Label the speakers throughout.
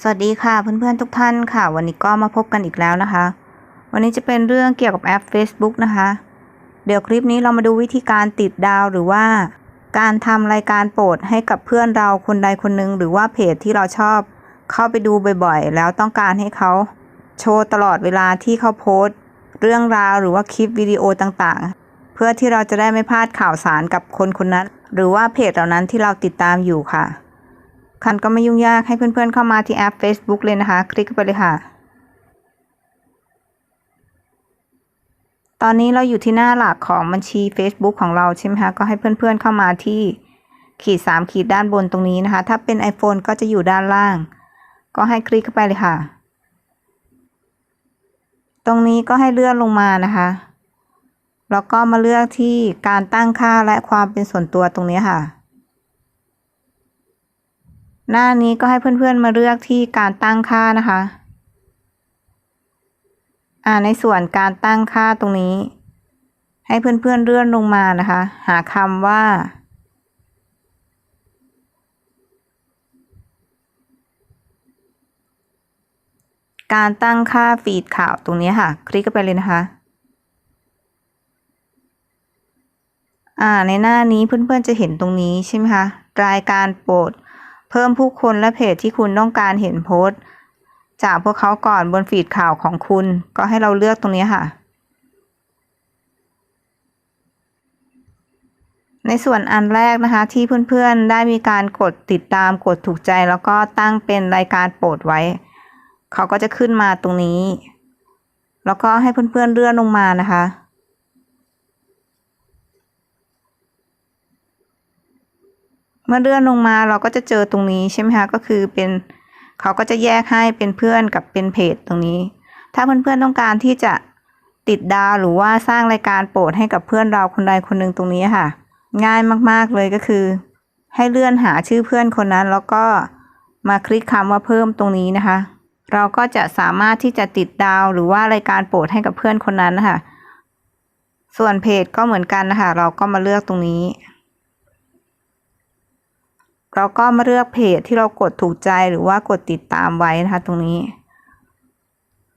Speaker 1: สวัสดีค่ะเพื่อนๆทุกท่านค่ะ วันนี้ก็มาพบกันอีกแล้วนะคะ วันนี้จะเป็นเรื่องเกี่ยวกับแอป Facebook นะคะ เดี๋ยวคลิปนี้เรามาดูวิธีการติดดาวหรือว่า การทำรายการโปรดให้กับเพื่อนเราคนใดคนหนึ่งหรือว่าเพจที่เราชอบเข้าไปดูบ่อยๆ แล้วต้องการให้เขาโชว์ตลอดเวลาที่เขาโพสต์ เรื่องราวหรือว่าคลิปวิดีโอต่างๆ เพื่อที่เราจะได้ไม่พลาดข่าวสารกับคนคนนั้น หรือว่าเพจเหล่านั้นที่เราติดตามอยู่ค่ะ คันก็ไม่ยุ่งยากให้เพื่อนๆเข้ามาที่แอป Facebook เลยนะคะ คลิกเข้าไปเลยค่ะ ตอนนี้เราอยู่ที่หน้าหลักของบัญชี Facebook ของเราใช่ไหมคะ ก็ให้เพื่อนๆเข้ามาที่ขีด 3 ขีดด้านบนตรงนี้นะคะ ถ้าเป็น iPhone ก็จะอยู่ด้านล่าง ก็ให้คลิกเข้าไปเลยค่ะ ตรงนี้ก็ให้เลื่อนลงมานะคะ แล้วก็มาเลือกที่การตั้งค่าและความเป็นส่วนตัวตรงนี้ค่ะ หน้านี้ก็ให้เพื่อนๆมาเลือกที่การตั้งค่านะคะ อ่าในส่วนการตั้งค่าตรงนี้ ให้เพื่อนๆเลื่อนลงมานะคะ หาคำว่า การตั้งค่าฟีดข่าวตรงนี้ค่ะ คลิกเข้าไปเลยนะคะอ่าในหน้านี้เพื่อนๆจะเห็นตรงนี้ใช่ไหมคะ รายการโปรด เพิ่มผู้คนและเพจที่คุณต้องการเห็นโพสต์ จากพวกเขาก่อนบนฟีดข่าวของคุณ ก็ให้เราเลือกตรงนี้ค่ะ ในส่วนอันแรกนะคะ ที่เพื่อนๆได้มีการกดติดตามกดถูกใจแล้วก็ตั้งเป็นรายการโปรดไว้ เขาก็จะขึ้นมาตรงนี้ แล้วก็ให้เพื่อนๆเลื่อนลงมานะคะ เมื่อเลื่อนลงมาเราก็จะเจอตรงนี้ใช่ไหมคะก็คือเป็นเขาก็จะแยกให้เป็นเพื่อนกับเป็นเพจตรงนี้ ถ้าเพื่อนๆต้องการที่จะติดดาวหรือว่าสร้างรายการโปรดให้กับเพื่อนเราคนใดคนหนึ่งตรงนี้ค่ะ ง่ายมากๆเลยก็คือ ให้เลื่อนหาชื่อเพื่อนคนนั้น แล้วก็มาคลิกคำว่าเพิ่มตรงนี้นะคะ เราก็จะสามารถที่จะติดดาวหรือว่ารายการโปรดให้กับเพื่อนคนนั้นนะคะส่วนเพจก็เหมือนกันนะคะเราก็มาเลือกตรงนี้ เราก็มาเลือกเพจที่เรากดถูกใจหรือว่ากดติดตามไว้นะคะ ตรงนี้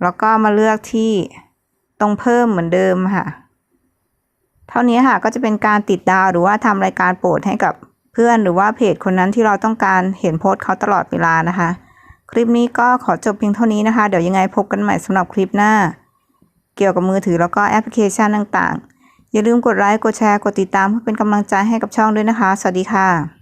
Speaker 1: แล้วก็มาเลือกที่ตรงเพิ่มเหมือนเดิมค่ะ เท่านี้ค่ะก็จะเป็นการติดดาวหรือว่าทำรายการโปรดให้กับเพื่อนหรือว่าเพจคนนั้นที่เราต้องการเห็นโพสต์เขาตลอดเวลานะคะ คลิปนี้ก็ขอจบเพียงเท่านี้นะคะ เดี๋ยวยังไงพบกันใหม่สำหรับคลิปหน้า เกี่ยวกับมือถือแล้วก็แอปพลิเคชันต่างๆ อย่าลืมกดไลค์ กดแชร์ กดติดตามเพื่อเป็นกำลังใจให้กับช่องด้วยนะคะ สวัสดีค่ะ